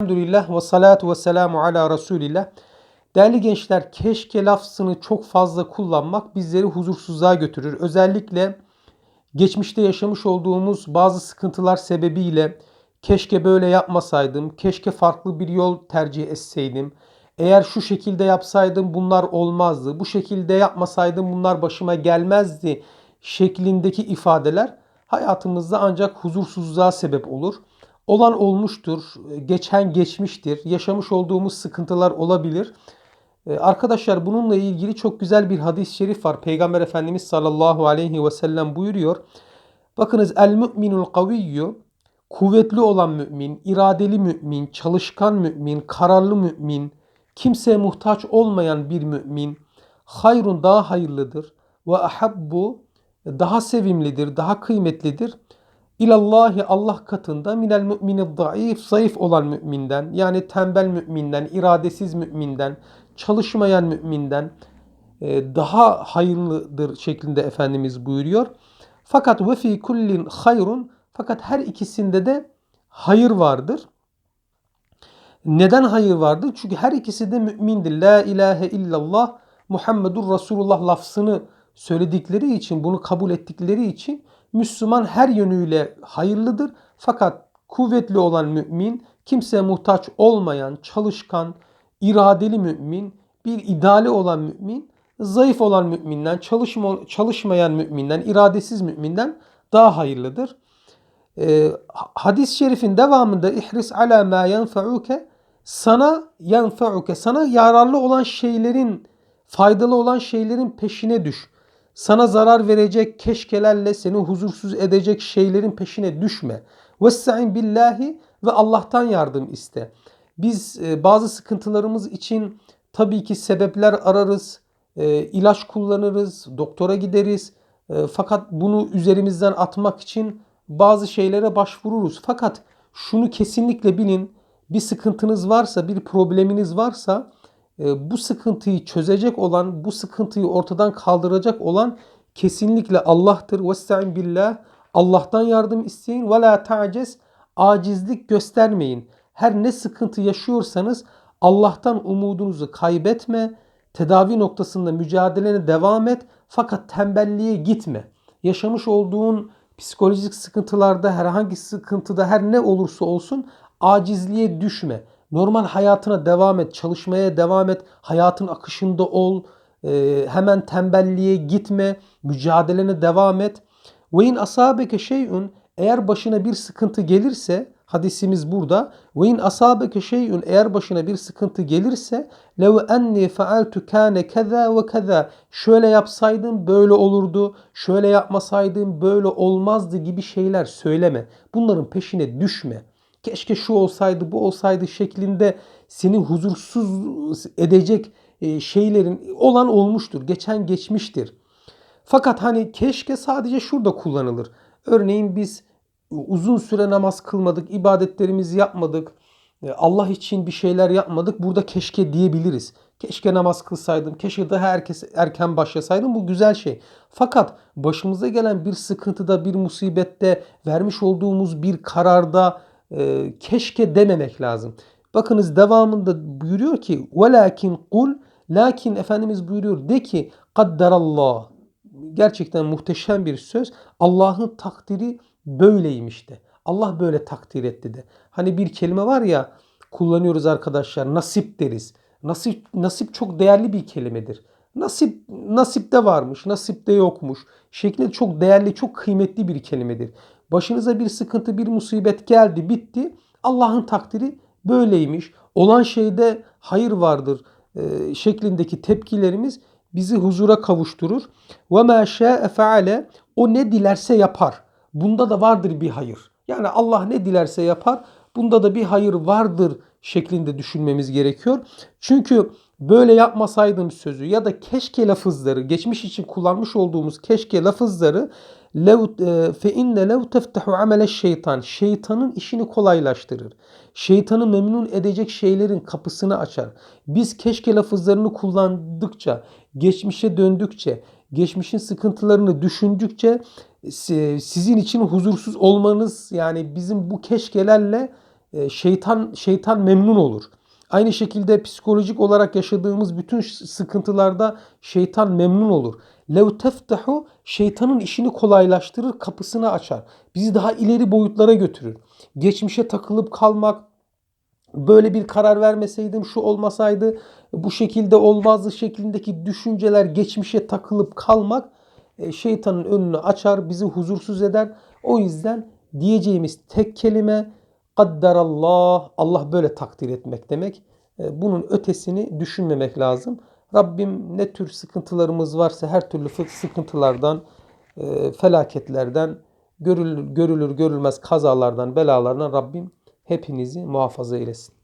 Elhamdülillah ve salatu ve selamu ala Resulillah. Değerli gençler keşke lafzını çok fazla kullanmak bizleri huzursuzluğa götürür. Özellikle geçmişte yaşamış olduğumuz bazı sıkıntılar sebebiyle keşke böyle yapmasaydım, keşke farklı bir yol tercih etseydim, eğer şu şekilde yapsaydım bunlar olmazdı, bu şekilde yapmasaydım bunlar başıma gelmezdi şeklindeki ifadeler hayatımızda ancak huzursuzluğa sebep olur. Olan olmuştur, geçen geçmiştir, yaşamış olduğumuz sıkıntılar olabilir. Ee, Arkadaşlar bununla ilgili çok güzel bir hadis-i şerif var. Peygamber Efendimiz sallallahu aleyhi ve sellem buyuruyor. Bakınız el müminul kaviyyu kuvvetli olan mümin, iradeli mümin, çalışkan mümin, kararlı mümin, kimseye muhtaç olmayan bir mümin hayrun daha hayırlıdır ve ahabbu daha sevimlidir, daha kıymetlidir. İlallahi Allah katında minel mümini zayıf, zayıf olan müminden yani tembel müminden, iradesiz müminden, çalışmayan müminden e, daha hayırlıdır şeklinde Efendimiz buyuruyor. Fakat ve fi kullin hayrun fakat her ikisinde de hayır vardır. Neden hayır vardır? Çünkü her ikisi de mümindir. La ilahe illallah Muhammedur Resulullah lafzını söyledikleri için, bunu kabul ettikleri için Müslüman her yönüyle hayırlıdır. Fakat kuvvetli olan mümin, kimseye muhtaç olmayan, çalışkan, iradeli mümin, bir ideali olan mümin, zayıf olan müminden, çalışma, çalışmayan müminden, iradesiz müminden daha hayırlıdır. Ee, hadis-i şerifin devamında ihris ala ma yenfa'uke sana yenfa'uke sana yararlı olan şeylerin faydalı olan şeylerin peşine düş. Sana zarar verecek keşkelerle seni huzursuz edecek şeylerin peşine düşme. Vesta'in billahi ve Allah'tan yardım iste. Biz e, bazı sıkıntılarımız için tabii ki sebepler ararız, e, ilaç kullanırız, doktora gideriz. E, fakat bunu üzerimizden atmak için bazı şeylere başvururuz. Fakat şunu kesinlikle bilin, bir sıkıntınız varsa, bir probleminiz varsa bu sıkıntıyı çözecek olan, bu sıkıntıyı ortadan kaldıracak olan kesinlikle Allah'tır. Vesta'in billah. Allah'tan yardım isteyin. Ve la ta'cez. Acizlik göstermeyin. Her ne sıkıntı yaşıyorsanız Allah'tan umudunuzu kaybetme. Tedavi noktasında mücadelene devam et. Fakat tembelliğe gitme. Yaşamış olduğun psikolojik sıkıntılarda, herhangi sıkıntıda her ne olursa olsun acizliğe düşme. Normal hayatına devam et, çalışmaya devam et, hayatın akışında ol. E, hemen tembelliğe gitme, mücadelene devam et. Ve in asabeke şey'un eğer başına bir sıkıntı gelirse hadisimiz burada. Ve in asabeke şey'un eğer başına bir sıkıntı gelirse lev enni fealtu kane keza ve keza şöyle yapsaydım böyle olurdu. Şöyle yapmasaydım böyle olmazdı gibi şeyler söyleme. Bunların peşine düşme keşke şu olsaydı bu olsaydı şeklinde seni huzursuz edecek e, şeylerin olan olmuştur. Geçen geçmiştir. Fakat hani keşke sadece şurada kullanılır. Örneğin biz uzun süre namaz kılmadık, ibadetlerimizi yapmadık. E, Allah için bir şeyler yapmadık. Burada keşke diyebiliriz. Keşke namaz kılsaydım. Keşke daha herkes erken başlasaydım. Bu güzel şey. Fakat başımıza gelen bir sıkıntıda, bir musibette, vermiş olduğumuz bir kararda, e, keşke dememek lazım. Bakınız devamında buyuruyor ki velakin kul lakin Efendimiz buyuruyor de ki kadderallah gerçekten muhteşem bir söz. Allah'ın takdiri böyleymiş de. Allah böyle takdir etti de. Hani bir kelime var ya kullanıyoruz arkadaşlar nasip deriz. Nasip nasip çok değerli bir kelimedir. Nasip nasipte varmış, nasipte yokmuş şeklinde çok değerli, çok kıymetli bir kelimedir. Başınıza bir sıkıntı, bir musibet geldi, bitti. Allah'ın takdiri böyleymiş. Olan şeyde hayır vardır e, şeklindeki tepkilerimiz bizi huzura kavuşturur. Ve ma şa'e feale o ne dilerse yapar. Bunda da vardır bir hayır. Yani Allah ne dilerse yapar. Bunda da bir hayır vardır şeklinde düşünmemiz gerekiyor. Çünkü böyle yapmasaydım sözü ya da keşke lafızları, geçmiş için kullanmış olduğumuz keşke lafızları lev e, fe inne lev teftahu amele şeytan. Şeytanın işini kolaylaştırır. Şeytanı memnun edecek şeylerin kapısını açar. Biz keşke lafızlarını kullandıkça, geçmişe döndükçe, geçmişin sıkıntılarını düşündükçe sizin için huzursuz olmanız yani bizim bu keşkelerle e, şeytan şeytan memnun olur. Aynı şekilde psikolojik olarak yaşadığımız bütün sıkıntılarda şeytan memnun olur. Lev teftahu şeytanın işini kolaylaştırır, kapısını açar. Bizi daha ileri boyutlara götürür. Geçmişe takılıp kalmak, böyle bir karar vermeseydim şu olmasaydı bu şekilde olmazdı şeklindeki düşünceler geçmişe takılıp kalmak e, şeytanın önünü açar, bizi huzursuz eder. O yüzden diyeceğimiz tek kelime kadderallah Allah böyle takdir etmek demek. E, Bunun ötesini düşünmemek lazım. Rabbim ne tür sıkıntılarımız varsa her türlü sıkıntılardan, e, felaketlerden, görülür görülmez kazalardan, belalardan Rabbim hepinizi muhafaza eylesin.